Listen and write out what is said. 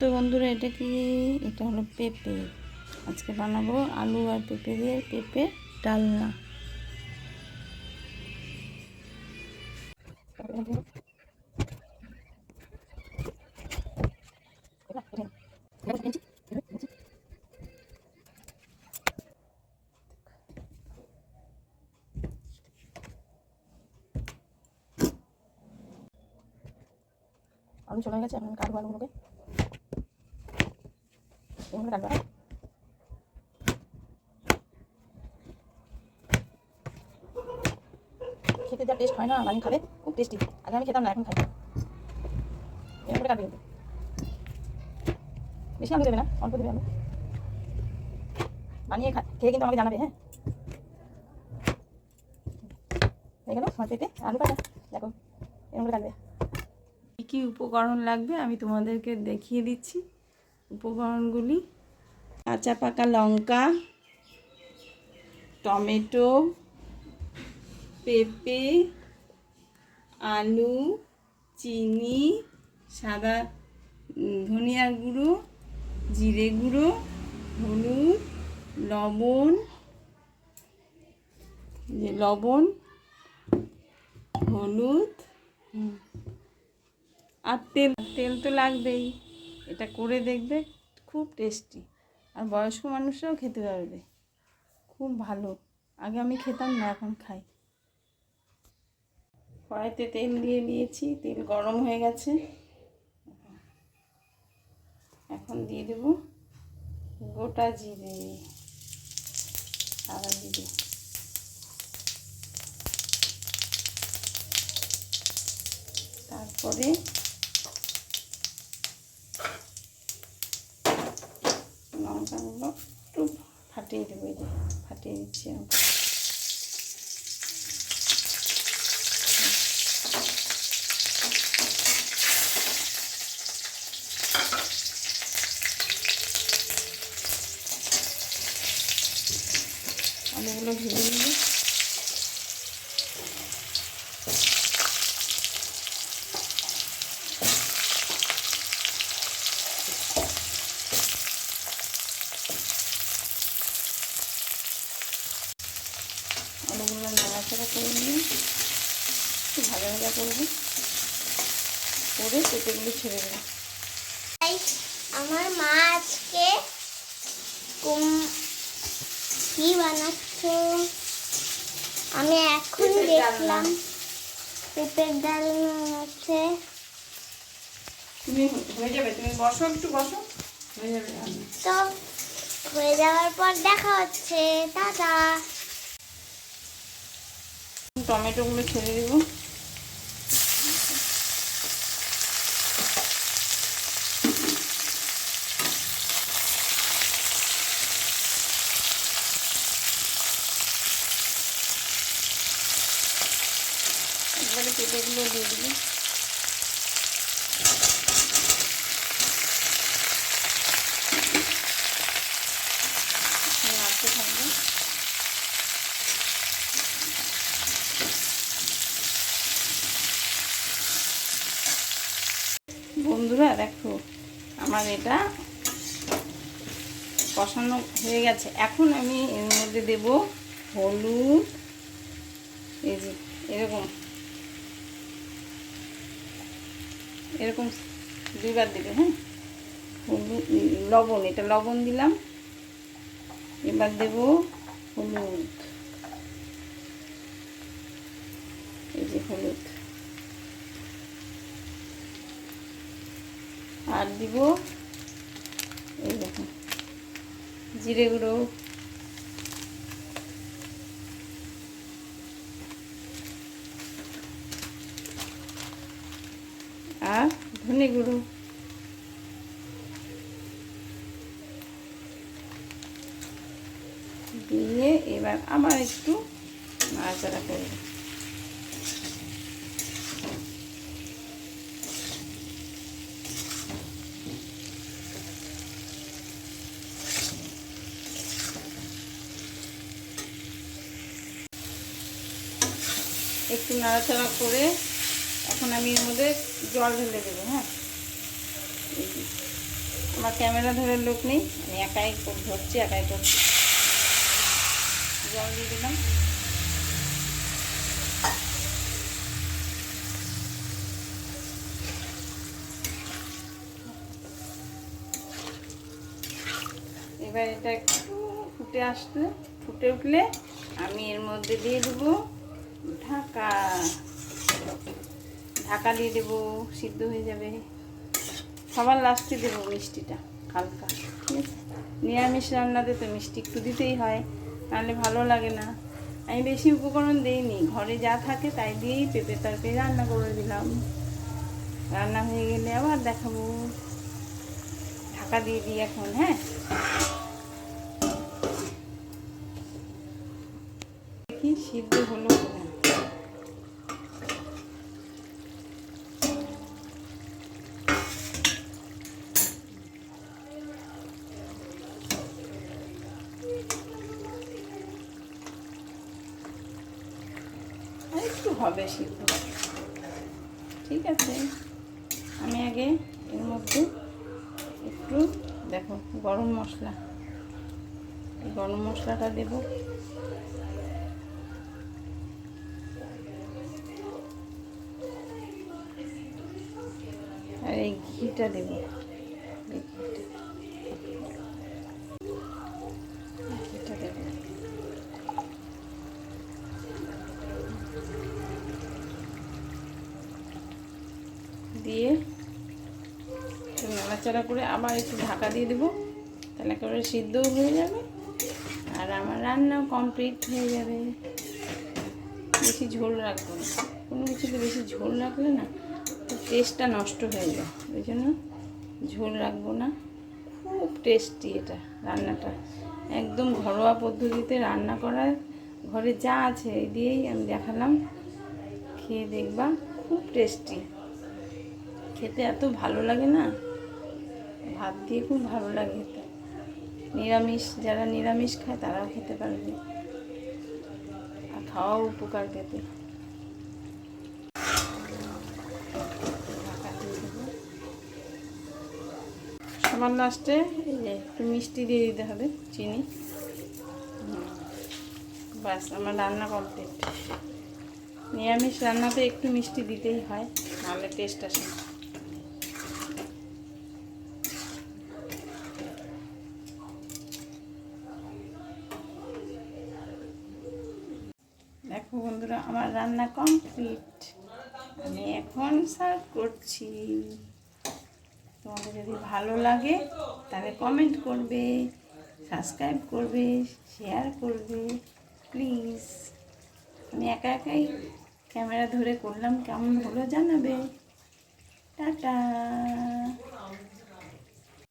তো বন্ধুরা, এটা কি? এটা হলো পেঁপে। আজকে বানাবো আলু আর পেঁপে দিয়ে পেঁপে ডালনা। আলু চলে গেছে, এখন কাটবো আলুগুলোকে। এগুলো কাটবো খেতে যা টেস্ট হয় না আমি খাবে, খুব টেস্টি আগে আমি খেতাম না, এখন খাই। এরকম করে কাটবে কিন্তু। বেশি আলু দেবে না, অল্প দেবে আলু। বানিয়ে খেয়ে কিন্তু আমাকে জানাবে হ্যাঁ? হয়ে গেল আমার পেটে, আলু কাটা। দেখো, এরকম করে কাটবে। কী কী উপকরণ লাগবে আমি তোমাদেরকে দেখিয়ে দিচ্ছি। উপকরণগুলি কাঁচা পাকা লঙ্কা টমেটো পেঁপে আলু চিনি সাদা উম, ধনিয়ার গুঁড়ো জিরে গুঁড়ো হলুদ লবণ যে লবণ হলুদ আর তেল তেল তো লাগবেই। এটা করে দেখবে, খুব টেস্টি আর বয়স্ক মানুষরাও খেতে পারবে। খুব ভালো। আগে আমি খেতাম না, এখন খাই। কড়াইতে তেল দিয়ে দিয়েছি, তেল গরম হয়ে গেছে। এখন দিয়ে দেব গোটা জিরে। সাদা জিরে। তারপরে লঙ্কাগুলো একটু ফাটিয়ে দেবো এই যে ফাটিয়ে দিচ্ছি আলুগুলো ভেজে নিবি আলুগুলো নাড়াচাড়া করে নিয়ে একটু ভাজা ভাজা করব। করে পেঁপেগুলো ছেড়ে দেবো। আমার মা আজকে কুম কি বানাচ্ছে? আমি এখন দেখলাম পেঁপের ডাল বানাচ্ছে। তুমি হয়ে যাবে তুমি বসো একটু বসো। হয়ে যাবে তো হয়ে যাওয়ার পর দেখা হচ্ছে। টাটা। টমেটোগুলো ছেড়ে দেবো। একবারে পেঁপেগুলো দিয়ে দিবি। বন্ধুরা, দেখো আমার এটা কষানো হয়ে গেছে। এখন আমি এর মধ্যে দেব হলুদ। এই যে, এরকম। এরকম দুইবার দেবে হ্যাঁ? হলুদ লবণ, এটা লবণ দিলাম। এবার দেব হলুদ। এই যে হলুদ। আর দিব এই দেখুন জিরে গুঁড়ো। আর ধনে গুঁড়ো। দিয়ে এবার আবার একটু মাছ নাড়াচাড়া করব একটু নাড়াচাড়া করে এখন আমি এর মধ্যে জল ঢেলে দেবো হ্যাঁ? আমার ক্যামেরা ধরে লোক নেই, আমি একাই ধরছি, একাই করছি জল দিয়ে দিলাম। এবার এটা একটু ফুটে আসলে, ফুটে উঠলে আমি এর মধ্যে দিয়ে দেবো ঢাকা। ঢাকা দিয়ে দেবো, সিদ্ধ হয়ে যাবে। সবার লাস্টে দেবো মিষ্টিটা, হালকা, ঠিক আছে? নিরামিষ রান্নাতে তো মিষ্টি একটু দিতেই হয়, নাহলে ভালো লাগে না। আমি বেশি উপকরণ দিইনি, ঘরে যা থাকে তাই দিয়েই পেঁপে তরকারি রান্না করে দিলাম। রান্না হয়ে গেলে আবার দেখাবো। ঢাকা দিয়ে দিই এখন হ্যাঁ? দেখি সিদ্ধ হলো কিনা আর একটু হবে সিদ্ধ। ঠিক আছে? আমি আগে এর মধ্যে একটু দেখো গরম মশলা। গরম মশলাটা দেব। আর এই ঘিটা দেব। এই ঘিটা ঘিটা দেব দিয়ে একটু নাড়াচাড়া করে আবার একটু ঢাকা দিয়ে দেবো। তাহলে করে সিদ্ধও হয়ে যাবে আর আমার রান্নাও কমপ্লিট হয়ে যাবে। বেশি ঝোল রাখব না। কোনো কিছুতে বেশি ঝোল রাখলে না তো টেস্টটা নষ্ট হয়ে যায়। ওই জন্য ঝোল রাখব না। খুব টেস্টি এটা রান্নাটা। একদম ঘরোয়া পদ্ধতিতে রান্না করার ঘরে যা আছে এই দিয়েই আমি দেখালাম। খেয়ে দেখবা, খুব টেস্টি খেতে এত ভালো লাগে না। ভাত দিয়ে খুব ভালো লাগে নিরামিষ, যারা নিরামিষ খায় তারাও খেতে পারবে আর খাওয়াও উপকার দেবো। সবার লাস্টে এই যে একটু মিষ্টি দিয়ে দিতে হবে, চিনি। ব্যাস আমার রান্না কমপ্লিট নিরামিষ রান্নাতে একটু মিষ্টি দিতেই হয়, নাহলে টেস্ট আসে বন্ধুরা, আমার রান্না কমপ্লিট আমি এখন সার্ভ করছি। তোমাদের যদি ভালো লাগে, তাহলে কমেন্ট করবে সাবস্ক্রাইব করবে শেয়ার করবে প্লিজ আমি একা একাই ক্যামেরা ধরে করলাম, কেমন হলো জানাবে। টাটা।